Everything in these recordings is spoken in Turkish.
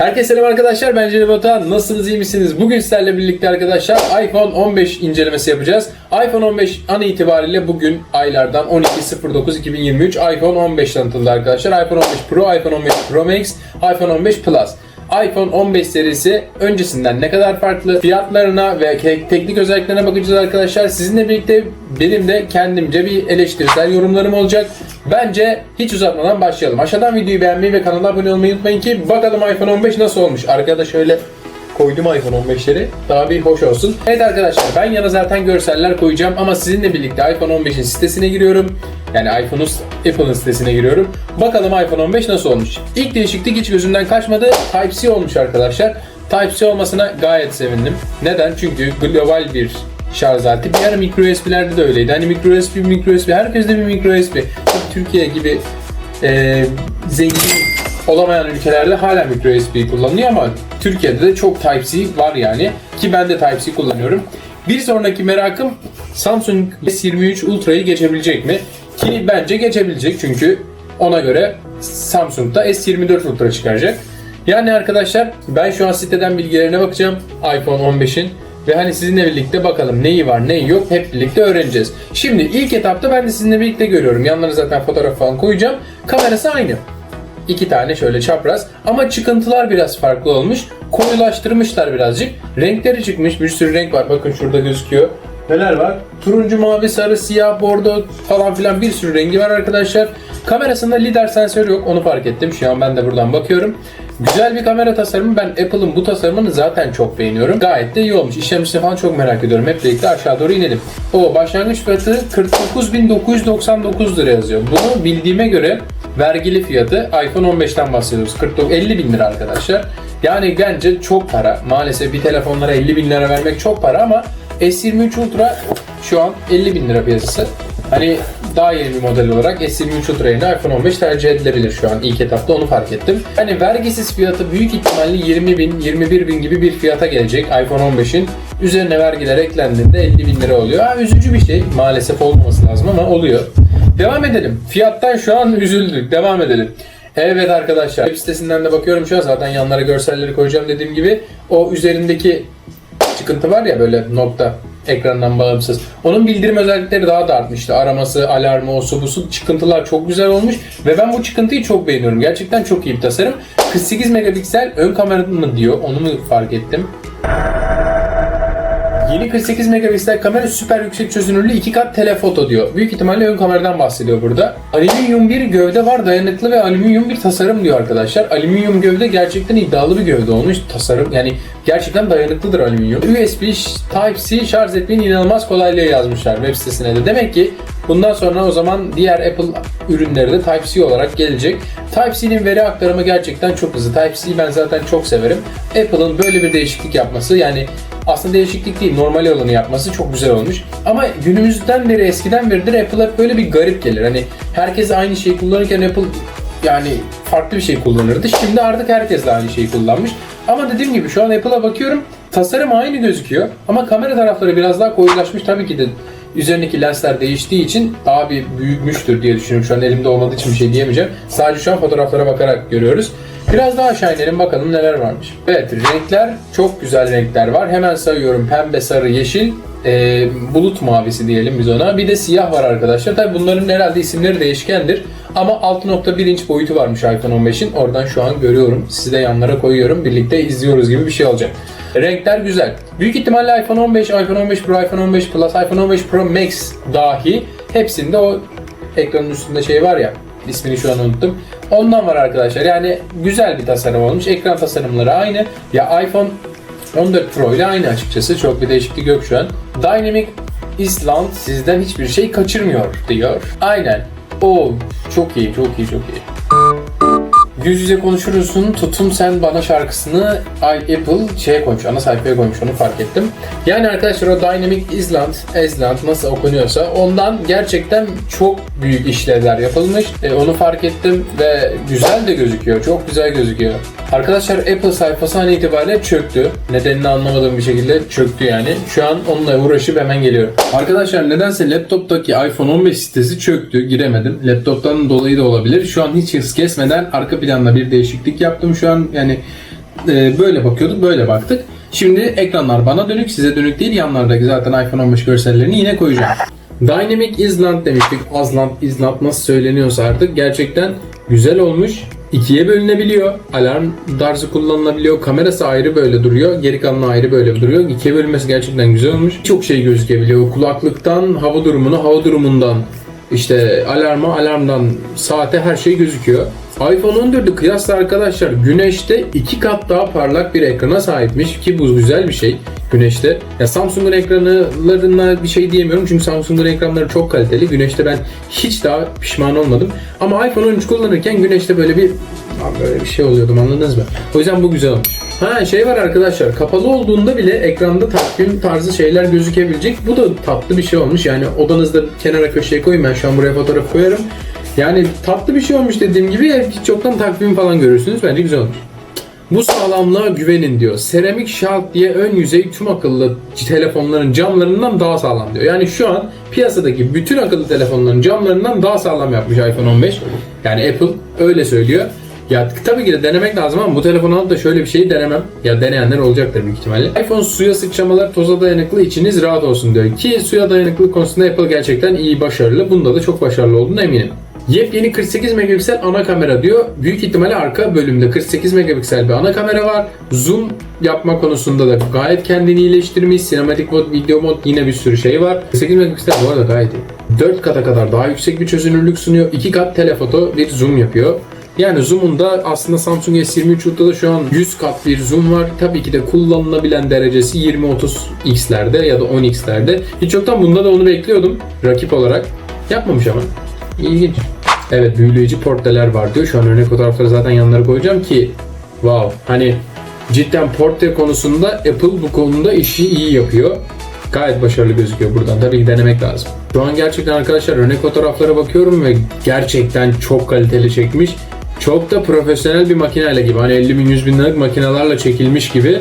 Herkese selam arkadaşlar ben Celil Batuhan. Nasılsınız iyi misiniz? Bugün sizlerle birlikte arkadaşlar iPhone 15 incelemesi yapacağız. iPhone 15 an itibariyle bugün aylardan 12.09.2023 iPhone 15 tanıtıldı arkadaşlar. iPhone 15 Pro, iPhone 15 Pro Max, iPhone 15 Plus. iPhone 15 serisi öncesinden ne kadar farklı fiyatlarına ve teknik özelliklerine bakacağız arkadaşlar. Sizinle birlikte benim de kendimce bir eleştirisel yorumlarım olacak. Bence hiç uzatmadan başlayalım. Aşağıdan videoyu beğenmeyi ve kanala abone olmayı unutmayın ki bakalım iPhone 15 nasıl olmuş. Arkada şöyle koydum iPhone 15'leri. Daha bir hoş olsun. Evet arkadaşlar ben yana zaten görseller koyacağım ama sizinle birlikte iPhone 15'in sitesine giriyorum. Yani iPhone'un Apple'ın sitesine giriyorum. Bakalım iPhone 15 nasıl olmuş. İlk değişiklik hiç gözümden kaçmadı. Type-C olmuş arkadaşlar. Type-C olmasına gayet sevindim. Neden? Çünkü global bir şarj aleti. Bir ara micro USB'lerde de öyleydi. Hani micro USB, micro USB. Herkeste bir micro USB. Türkiye gibi e, zengin olamayan ülkelerde hala micro USB kullanılıyor ama Türkiye'de de çok Type-C var yani. Ki ben de Type-C kullanıyorum. Bir sonraki merakım Samsung S23 Ultra'yı geçebilecek mi? Ki bence geçebilecek çünkü ona göre Samsung da S24 Ultra çıkaracak. Yani arkadaşlar ben şu an siteden bilgilerine bakacağım iPhone 15'in ve hani sizinle birlikte bakalım neyi var neyi yok hep birlikte öğreneceğiz. Şimdi ilk etapta ben de sizinle birlikte görüyorum. Yanlarına zaten fotoğraf falan koyacağım. Kamerası aynı. İki tane şöyle çapraz ama çıkıntılar biraz farklı olmuş. Koyulaştırmışlar birazcık. Renkleri çıkmış. Bir sürü renk var. Bakın şurada gözüküyor. Neler var? Turuncu, mavi, sarı, siyah, bordo falan filan bir sürü rengi var arkadaşlar. Kamerasında lidar sensörü yok. Onu fark ettim. Şu an ben de buradan bakıyorum. Güzel bir kamera tasarımı. Ben Apple'ın bu tasarımını zaten çok beğeniyorum. Gayet de iyi olmuş. İşlemcisini falan çok merak ediyorum. Hep birlikte aşağı doğru inelim. O başlangıç fiyatı 49.999 lira yazıyor. Bunu bildiğime göre vergili fiyatı iPhone 15'ten bahsediyoruz. 49 50 bin lira arkadaşlar. Yani bence çok para. Maalesef bir telefonlara 50 bin lira vermek çok para ama S23 Ultra şu an 50 bin lira piyasası. Hani daha yeni bir model olarak S23 Ultra yerine iPhone 15 tercih edilebilir şu an ilk etapta onu fark ettim. Hani vergisiz fiyatı büyük ihtimalle 20 bin, 21 bin gibi bir fiyata gelecek iPhone 15'in. Üzerine vergiler eklendiğinde 50 bin lira oluyor. Ha, üzücü bir şey. Maalesef olmaması lazım ama oluyor. Devam edelim. Fiyattan şu an üzüldük. Devam edelim. Evet arkadaşlar. Web sitesinden de bakıyorum şu an. Zaten yanlara görselleri koyacağım dediğim gibi. O üzerindeki çıkıntı var ya böyle nokta ekrandan bağımsız. Onun bildirim özellikleri daha da artmıştı. Araması, alarmı, o su bu su çıkıntılar çok güzel olmuş ve ben bu çıkıntıyı çok beğeniyorum. Gerçekten çok iyi bir tasarım. 48 megapiksel ön kamera mı diyor onu mu fark ettim. Yeni 48 megapiksel kamera süper yüksek çözünürlü 2 kat telefoto diyor. Büyük ihtimalle ön kameradan bahsediyor burada. Alüminyum bir gövde var dayanıklı ve alüminyum bir tasarım diyor arkadaşlar. Alüminyum gövde gerçekten iddialı bir gövde olmuş. Tasarım yani gerçekten dayanıklıdır alüminyum. USB Type-C şarj etmenin inanılmaz kolaylığı yazmışlar web sitesine de. Demek ki bundan sonra o zaman diğer Apple ürünleri de Type-C olarak gelecek. Type-C'nin veri aktarımı gerçekten çok hızlı. Type-C'yi ben zaten çok severim. Apple'ın böyle bir değişiklik yapması yani aslında değişiklik değil, normal olanı yapması çok güzel olmuş. Ama günümüzden beri, eskiden beridir Apple hep böyle bir garip gelir. Hani herkes aynı şeyi kullanırken Apple yani farklı bir şey kullanırdı. Şimdi artık herkes de aynı şeyi kullanmış. Ama dediğim gibi şu an Apple'a bakıyorum. Tasarım aynı gözüküyor. Ama kamera tarafları biraz daha koyulaşmış. Tabii ki de üzerindeki lensler değiştiği için daha bir büyümüştür diye düşünüyorum. Şu an elimde olmadığı için bir şey diyemeyeceğim. Sadece şu an fotoğraflara bakarak görüyoruz. Biraz daha aşağı inelim bakalım neler varmış. Evet renkler çok güzel renkler var. Hemen sayıyorum pembe, sarı, yeşil, e, bulut mavisi diyelim biz ona. Bir de siyah var arkadaşlar. Tabi bunların herhalde isimleri değişkendir. Ama 6.1 inç boyutu varmış iPhone 15'in. Oradan şu an görüyorum. Sizi de yanlara koyuyorum. Birlikte izliyoruz gibi bir şey olacak. Renkler güzel. Büyük ihtimalle iPhone 15, iPhone 15 Pro, iPhone 15 Plus, iPhone 15 Pro Max dahi hepsinde o ekranın üstünde şey var ya ismini şu an unuttum. Ondan var arkadaşlar. Yani güzel bir tasarım olmuş. Ekran tasarımları aynı. Ya iPhone 14 Pro ile aynı açıkçası. Çok bir değişiklik yok şu an. Dynamic Island sizden hiçbir şey kaçırmıyor diyor. Aynen. Çok iyi, çok iyi. Yüz yüze konuşuruzun tutum sen bana şarkısını Apple şeye koymuş, ana sayfaya koymuş onu fark ettim. Yani arkadaşlar o Dynamic Island, Island nasıl okunuyorsa ondan gerçekten çok büyük işlevler yapılmış. E, onu fark ettim ve güzel de gözüküyor, çok güzel gözüküyor. Arkadaşlar Apple sayfası an itibariyle çöktü. Nedenini anlamadığım bir şekilde çöktü yani. Şu an onunla uğraşıp hemen geliyorum. Arkadaşlar nedense laptoptaki iPhone 15 sitesi çöktü. Giremedim. Laptoptan dolayı da olabilir. Şu an hiç hız kesmeden arka planda bir değişiklik yaptım. Şu an yani e, böyle bakıyorduk, böyle baktık. Şimdi ekranlar bana dönük, size dönük değil. Yanlardaki zaten iPhone 15 görsellerini yine koyacağım. Dynamic Island demiştik. Azland, Island nasıl söyleniyorsa artık gerçekten güzel olmuş. İkiye bölünebiliyor. Alarm tarzı kullanılabiliyor. Kamerası ayrı böyle duruyor. Geri kalanı ayrı böyle duruyor. İkiye bölünmesi gerçekten güzel olmuş. Çok şey gözükebiliyor. Kulaklıktan hava durumunu, hava durumundan işte alarma, alarmdan saate her şey gözüküyor. iPhone 14'ü kıyasla arkadaşlar güneşte iki kat daha parlak bir ekrana sahipmiş ki bu güzel bir şey güneşte. Ya Samsung'un ekranlarına bir şey diyemiyorum çünkü Samsung'un ekranları çok kaliteli. Güneşte ben hiç daha pişman olmadım. Ama iPhone 13 kullanırken güneşte böyle bir böyle bir şey oluyordum anladınız mı? O yüzden bu güzel olmuş. Ha şey var arkadaşlar kapalı olduğunda bile ekranda takvim tarzı şeyler gözükebilecek. Bu da tatlı bir şey olmuş. Yani odanızda kenara köşeye koyun ben şu an buraya fotoğraf koyarım. Yani tatlı bir şey olmuş dediğim gibi hiç çoktan takvim falan görürsünüz. Bence güzel olmuş. Bu sağlamlığa güvenin diyor. Seramik şalt diye ön yüzey tüm akıllı telefonların camlarından daha sağlam diyor. Yani şu an piyasadaki bütün akıllı telefonların camlarından daha sağlam yapmış iPhone 15. Yani Apple öyle söylüyor. Ya tabii ki de denemek lazım ama bu telefonu alıp da şöyle bir şeyi denemem. Ya deneyenler olacaktır büyük ihtimalle. iPhone suya sıçramalar toza dayanıklı içiniz rahat olsun diyor. Ki suya dayanıklılık konusunda Apple gerçekten iyi başarılı. Bunda da çok başarılı olduğunu eminim. Yepyeni 48 megapiksel ana kamera diyor. Büyük ihtimalle arka bölümde 48 megapiksel bir ana kamera var. Zoom yapma konusunda da gayet kendini iyileştirmiş. Sinematik mod, video mod yine bir sürü şey var. 48 megapiksel bu arada gayet iyi. 4 kata kadar daha yüksek bir çözünürlük sunuyor. 2 kat telefoto bir zoom yapıyor. Yani zoom'un da aslında Samsung S23 Ultra'da da şu an 100 kat bir zoom var. Tabii ki de kullanılabilen derecesi 20-30x'lerde ya da 10x'lerde. Hiç yoktan bunda da onu bekliyordum rakip olarak. Yapmamış ama. İlginç. Evet büyüleyici portreler var diyor. Şu an örnek fotoğrafları zaten yanlara koyacağım ki wow hani cidden portre konusunda Apple bu konuda işi iyi yapıyor. Gayet başarılı gözüküyor buradan. Tabii denemek lazım. Şu an gerçekten arkadaşlar örnek fotoğraflara bakıyorum ve gerçekten çok kaliteli çekmiş. Çok da profesyonel bir makineyle gibi. Hani 50 bin 100 bin liralık makinelerle çekilmiş gibi.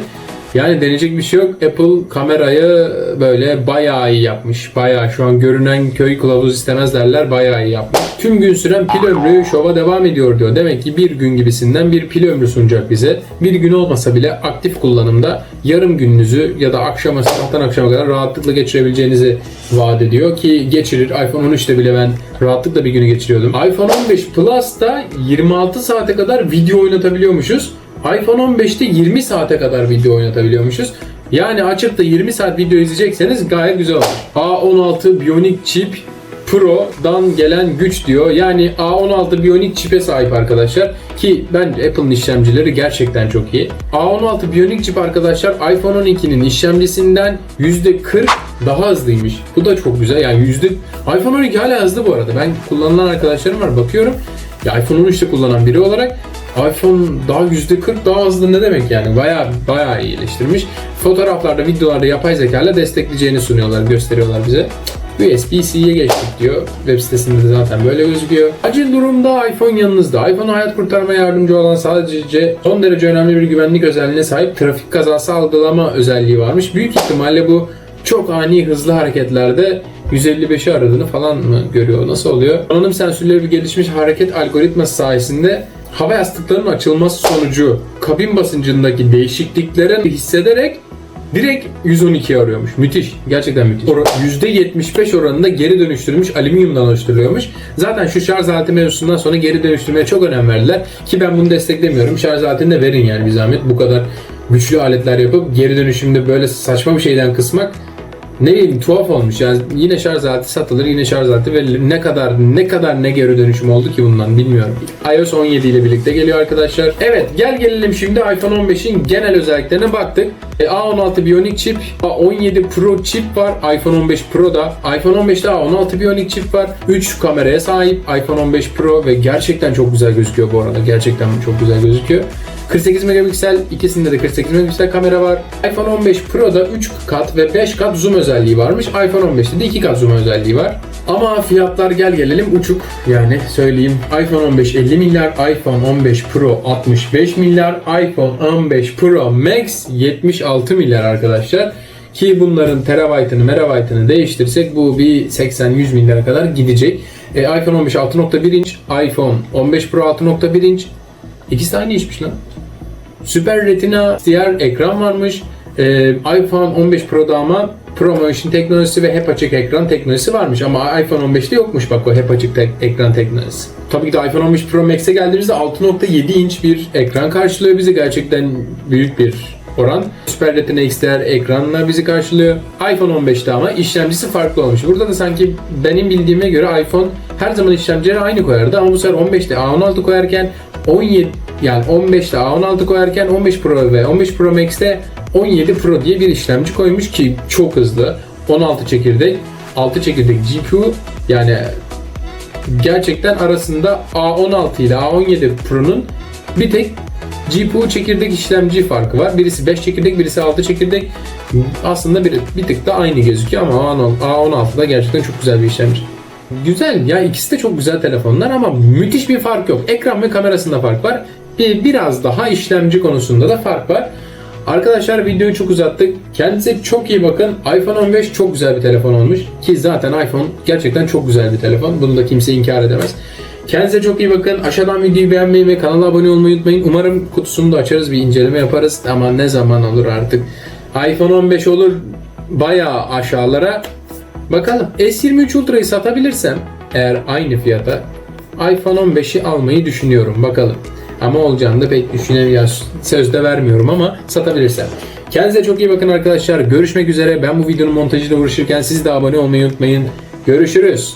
Yani deneyecek bir şey yok. Apple kamerayı böyle bayağı iyi yapmış. Bayağı şu an görünen köy kılavuz istemez derler. Bayağı iyi yapmış. Tüm gün süren pil ömrü şova devam ediyor diyor. Demek ki bir gün gibisinden bir pil ömrü sunacak bize. Bir gün olmasa bile aktif kullanımda yarım gününüzü ya da akşama sabahtan akşama kadar rahatlıkla geçirebileceğinizi vaat ediyor ki geçirir. iPhone 13'te bile ben rahatlıkla bir günü geçiriyordum. iPhone 15 Plus'ta 26 saate kadar video oynatabiliyormuşuz iPhone 15'te 20 saate kadar video oynatabiliyormuşuz. Yani açıp da 20 saat video izleyecekseniz gayet güzel olur. A16 Bionic Chip Pro'dan gelen güç diyor. Yani A16 Bionic chip'e sahip arkadaşlar. Ki bence Apple'ın işlemcileri gerçekten çok iyi. A16 Bionic chip arkadaşlar iPhone 12'nin işlemcisinden %40 daha hızlıymış. Bu da çok güzel. Yani yüzde iPhone 12 hala hızlı bu arada. Ben kullanılan arkadaşlarım var bakıyorum. Ya iPhone 13'te kullanan biri olarak iPhone daha %40 daha hızlı ne demek yani? Baya baya iyileştirmiş. Fotoğraflarda, videolarda yapay zeka ile destekleyeceğini sunuyorlar, gösteriyorlar bize. USB-C'ye geçtik diyor. Web sitesinde de zaten böyle gözüküyor. Acil durumda iPhone yanınızda. iPhone hayat kurtarmaya yardımcı olan sadece son derece önemli bir güvenlik özelliğine sahip trafik kazası algılama özelliği varmış. Büyük ihtimalle bu çok ani hızlı hareketlerde 155'i aradığını falan mı görüyor? Nasıl oluyor? Donanım sensörleri bir gelişmiş hareket algoritması sayesinde hava yastıklarının açılması sonucu kabin basıncındaki değişikliklerin hissederek direkt 112'yi arıyormuş. Müthiş. Gerçekten müthiş. Or- %75 oranında geri dönüştürülmüş alüminyumdan oluşturuluyormuş. Zaten şu şarj aleti mevzusundan sonra geri dönüştürmeye çok önem verdiler. Ki ben bunu desteklemiyorum. Şarj aletini de verin yani bir zahmet. Bu kadar güçlü aletler yapıp geri dönüşümde böyle saçma bir şeyden kısmak ne bileyim tuhaf olmuş yani yine şarj aleti satılır yine şarj aleti verilir ne kadar ne kadar ne geri dönüşüm oldu ki bundan bilmiyorum. iOS 17 ile birlikte geliyor arkadaşlar. Evet gel gelelim şimdi iPhone 15'in genel özelliklerine baktık. E, A16 Bionic chip, A17 Pro chip var. iPhone 15 Pro'da. iPhone 15'te A16 Bionic chip var. 3 kameraya sahip iPhone 15 Pro ve gerçekten çok güzel gözüküyor bu arada. Gerçekten çok güzel gözüküyor. 48 megapiksel, ikisinde de 48 megapiksel kamera var. iPhone 15 Pro'da 3 kat ve 5 kat zoom özelliği varmış. iPhone 15'te de 2 kat zoom özelliği var. Ama fiyatlar gel gelelim uçuk. Yani söyleyeyim iPhone 15 50 milyar, iPhone 15 Pro 65 milyar, iPhone 15 Pro Max 76 milyar arkadaşlar. Ki bunların terabaytını merabaytını değiştirsek bu bir 80-100 milyara kadar gidecek. E, iPhone 15 6.1 inç, iPhone 15 Pro 6.1 inç. İkisi de aynı işmiş lan. Super Retina XDR ekran varmış. Ee, iPhone 15 Pro'da ama ProMotion teknolojisi ve hep açık ekran teknolojisi varmış ama iPhone 15'te yokmuş bak o hep açık tek- ekran teknolojisi. Tabii ki de iPhone 15 Pro Max'e geldiğimizde 6.7 inç bir ekran karşılıyor bizi gerçekten büyük bir oran. Super Retina XDR ekranla bizi karşılıyor. iPhone 15'te ama işlemcisi farklı olmuş. Burada da sanki benim bildiğime göre iPhone her zaman işlemcileri aynı koyardı ama bu sefer 15'te A16 koyarken 17 yani 15'te A16 koyarken 15 Pro ve 15 Pro Max'te 17 Pro diye bir işlemci koymuş ki çok hızlı. 16 çekirdek, 6 çekirdek GPU yani gerçekten arasında A16 ile A17 Pro'nun bir tek GPU çekirdek işlemci farkı var. Birisi 5 çekirdek, birisi 6 çekirdek. Aslında bir, bir tık da aynı gözüküyor ama A16'da gerçekten çok güzel bir işlemci. Güzel ya ikisi de çok güzel telefonlar ama müthiş bir fark yok. Ekran ve kamerasında fark var. Bir, biraz daha işlemci konusunda da fark var. Arkadaşlar videoyu çok uzattık. Kendinize çok iyi bakın. iPhone 15 çok güzel bir telefon olmuş. Ki zaten iPhone gerçekten çok güzel bir telefon. Bunu da kimse inkar edemez. Kendinize çok iyi bakın. Aşağıdan videoyu beğenmeyi ve kanala abone olmayı unutmayın. Umarım kutusunu da açarız bir inceleme yaparız. Ama ne zaman olur artık. iPhone 15 olur bayağı aşağılara. Bakalım S23 Ultra'yı satabilirsem eğer aynı fiyata iPhone 15'i almayı düşünüyorum. Bakalım. Ama olacağını da pek düşünemiyorum. Sözde vermiyorum ama satabilirsem. Kendinize çok iyi bakın arkadaşlar. Görüşmek üzere. Ben bu videonun montajıyla uğraşırken siz de abone olmayı unutmayın. Görüşürüz.